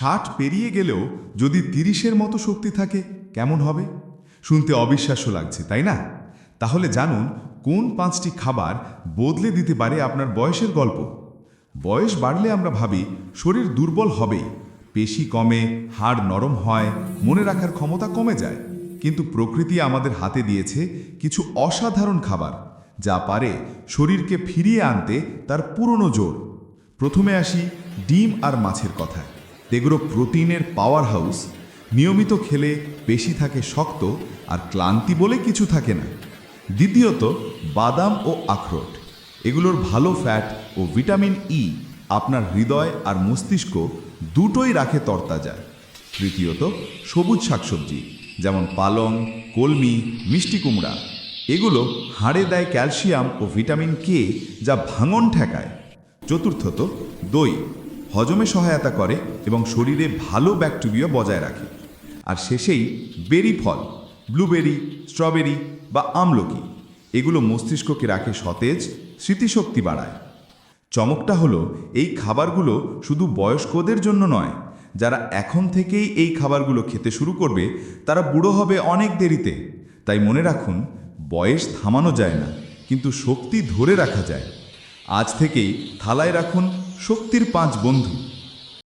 ষাট পেরিয়ে গেলেও যদি তিরিশের মতো শক্তি থাকে, কেমন হবে? শুনতে অবিশ্বাস্য লাগছে, তাই না? তাহলে জানুন, কোন পাঁচটি খাবার বদলে দিতে পারে আপনার বয়সের গল্প? বয়স বাড়লে আমরা ভাবি, শরীর দুর্বল হবেই। পেশি কমে, হাড় নরম হয়, মনে রাখার ক্ষমতা কমে যায়। কিন্তু প্রকৃতি আমাদের হাতে দিয়েছে কিছু অসাধারণ খাবার, যা পারে শরীরকে ফিরিয়ে আনতে তার পুরনো জোর। প্রথমে আসি ডিম আর মাছের কথায়। এগুলো প্রোটিনের পাওয়ার হাউস নিয়মিত খেলে পেশি থাকে শক্ত আর ক্লান্তি বলে কিছু থাকে না। দ্বিতীয়ত, বাদাম ও আখরোট। এগুলোর ভালো ফ্যাট ও ভিটামিন ই আপনার হৃদয় আর মস্তিষ্ক দুটোই রাখে তরতাজা। তৃতীয়ত, সবুজ শাকসবজি, যেমন পালং, কলমি, মিষ্টি কুমড়া। এগুলো হাড়ে দেয় ক্যালসিয়াম ও ভিটামিন কে যা ভাঙন ঠেকায়। চতুর্থত, দই। হজমে সহায়তা করে এবং শরীরে ভালো ব্যাকটেরিয়া বজায় রাখে। আর শেষেই বেরি ফল, ব্লুবেরি, স্ট্রবেরি বা আমলকি। এগুলো মস্তিষ্ককে রাখে সতেজ, স্মৃতিশক্তি বাড়ায়। চমকটা হলো, এই খাবারগুলো শুধু বয়স্কদের জন্য নয়, যারা এখন থেকেই এই খাবারগুলো খেতে শুরু করবে, তারা বুড়ো হবে অনেক দেরিতে। তাই মনে রাখুন, বয়স থামানো যায় না, কিন্তু শক্তি ধরে রাখা যায়। আজ থেকেই থালায় রাখুন শক্তির পাঁচ বন্ধু।